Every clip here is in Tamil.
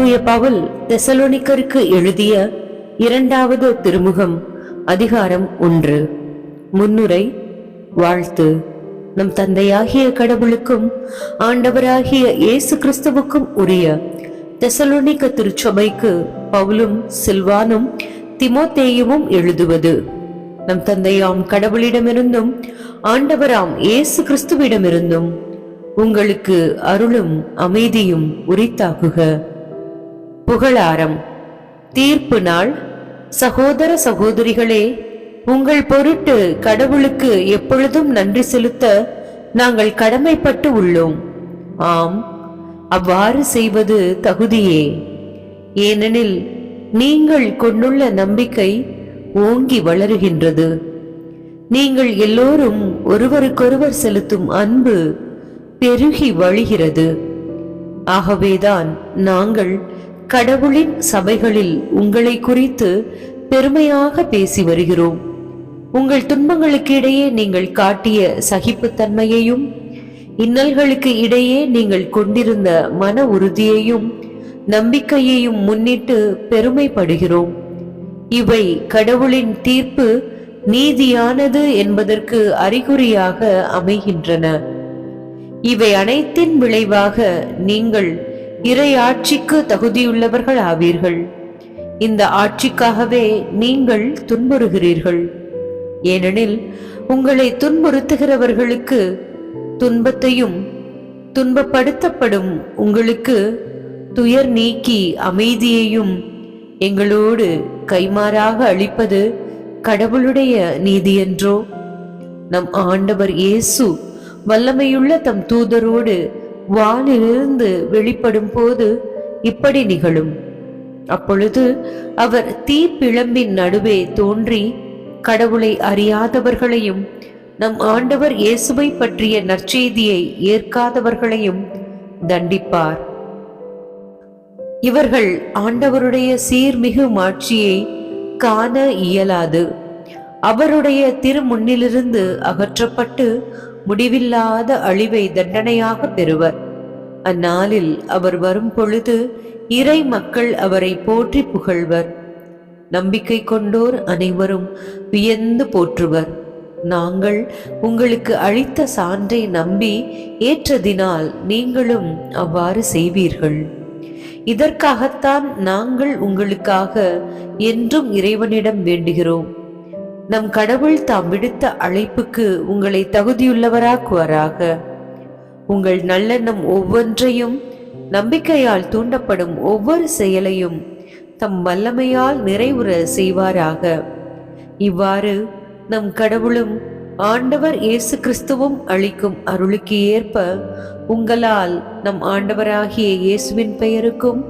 தூய பவுல் தெசலோனிக்கருக்கு எழுதிய இரண்டாவது திருமுகம் அதிகாரம் ஒன்று. முன்னுரை வாழ்த்து. நம் தந்தையாகிய கடவுளுக்கும் ஆண்டவராகிய இயேசு கிறிஸ்துவுக்கும் உரிய தெசலோனிக்க திருச்சபைக்கு பவுலும் சில்வானும் திமோத்தேயுவும் எழுதுவது. நம் தந்தையாம் கடவுளிடமிருந்தும் ஆண்டவராம் இயேசு கிறிஸ்துவிடமிருந்தும் உங்களுக்கு அருளும் அமைதியும் உரித்தாகுக. புகழாரம். தீர்ப்பு நாள். சகோதர சகோதரிகளே உங்கள் பொருட்டு கடவுளுக்கு எப்பொழுதும் நன்றி செலுத்த நாங்கள் கடமைப்பட்டு உள்ளோம். ஆம் அவ்வாறு செய்வது தகுதியே. ஏனெனில் நீங்கள் கொண்டுள்ள நம்பிக்கை ஓங்கி வளருகின்றது. நீங்கள் எல்லோரும் ஒருவருக்கொருவர் செலுத்தும் அன்பு பெருகி வழிகிறது. ஆகவேதான் நாங்கள் கடவுளின் சபைகளில் உங்களை குறித்து பெருமையாக பேசி வருகிறோம். உங்கள் துன்பங்களுக்கு இடையே நீங்கள் காட்டிய சகிப்புத்தன்மையையும் இன்னல்களுக்கு இடையே நீங்கள் கொண்டிருந்த மன உறுதியையும் நம்பிக்கையையும் முன்னிட்டு பெருமைப்படுகிறோம். இவை கடவுளின் தீர்ப்பு நீதியானது என்பதற்கு அறிகுறியாக அமைகின்றன. இவை அனைத்தின் விளைவாக நீங்கள் இறை ஆட்சிக்கு தகுதியுள்ளவர்கள் ஆவீர்கள். இந்த ஆட்சிக்காகவே நீங்கள் துன்புறுகிறீர்கள். ஏனெனில் உங்களை துன்புறுத்துகிறவர்களுக்கு துன்பத்தையும் துன்பப்படுத்தப்படும் உங்களுக்கு துயர் நீக்கி அமைதியையும் எங்களோடு கைமாறாக அளிப்பது கடவுளுடைய நீதியன்றோ? நம் ஆண்டவர் இயேசு வல்லமையுள்ள தம் தூதரோடு வானிலிருந்து வெளிப்படும் போது இப்படி நிகழும். அப்பொழுது அவர் தீப்பிழம்பின் நடுவே தோன்றி கடவுளை அறியாதவர்களையும் நம் ஆண்டவர் இயேசுவை பற்றிய நற்செய்தியை ஏற்காதவர்களையும் தண்டிப்பார். இவர்கள் ஆண்டவருடைய சீர்மிகு மாட்சியை காண இயலாது. அவருடைய திருமுன்னிலிருந்து அகற்றப்பட்டு முடிவில்லாத அழிவை தண்டனையாக பெறுவர். அந்நாளில் அவர் வரும் பொழுது இறை மக்கள் அவரை போற்றி புகழ்வர். நம்பிக்கை கொண்டோர் அனைவரும் வியந்து போற்றுவர். நாங்கள் உங்களுக்கு அளித்த சான்றை நம்பி ஏற்றதினால் நீங்களும் அவ்வாறு செய்வீர்கள். இதற்காகத்தான் நாங்கள் உங்களுக்காக என்றும் இறைவனிடம் வேண்டுகிறோம். நம் கடவுள் தாம் விடுத்த அழைப்புக்கு உங்களை தகுதியுள்ளவராக்குவராக. உங்கள் நல்லெண்ணம் ஒவ்வொன்றையும் நம்பிக்கையால் தூண்டப்படும் ஒவ்வொரு செயலையும் தம் வல்லமையால் நிறைவுற செய்வாராக. இவ்வாறு நம் கடவுளும் ஆண்டவர் இயேசு கிறிஸ்துவும் அளிக்கும் அருளுக்கு ஏற்ப உங்களால் நம் ஆண்டவராகிய இயேசுவின் பெயருக்கும்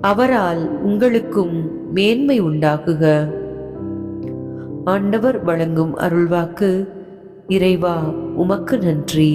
அவரால் உங்களுக்கும் மேன்மை உண்டாகுக. ஆண்டவர் வழங்கும் அருள்வாக்கு இறைவா உமக்கு நன்றி.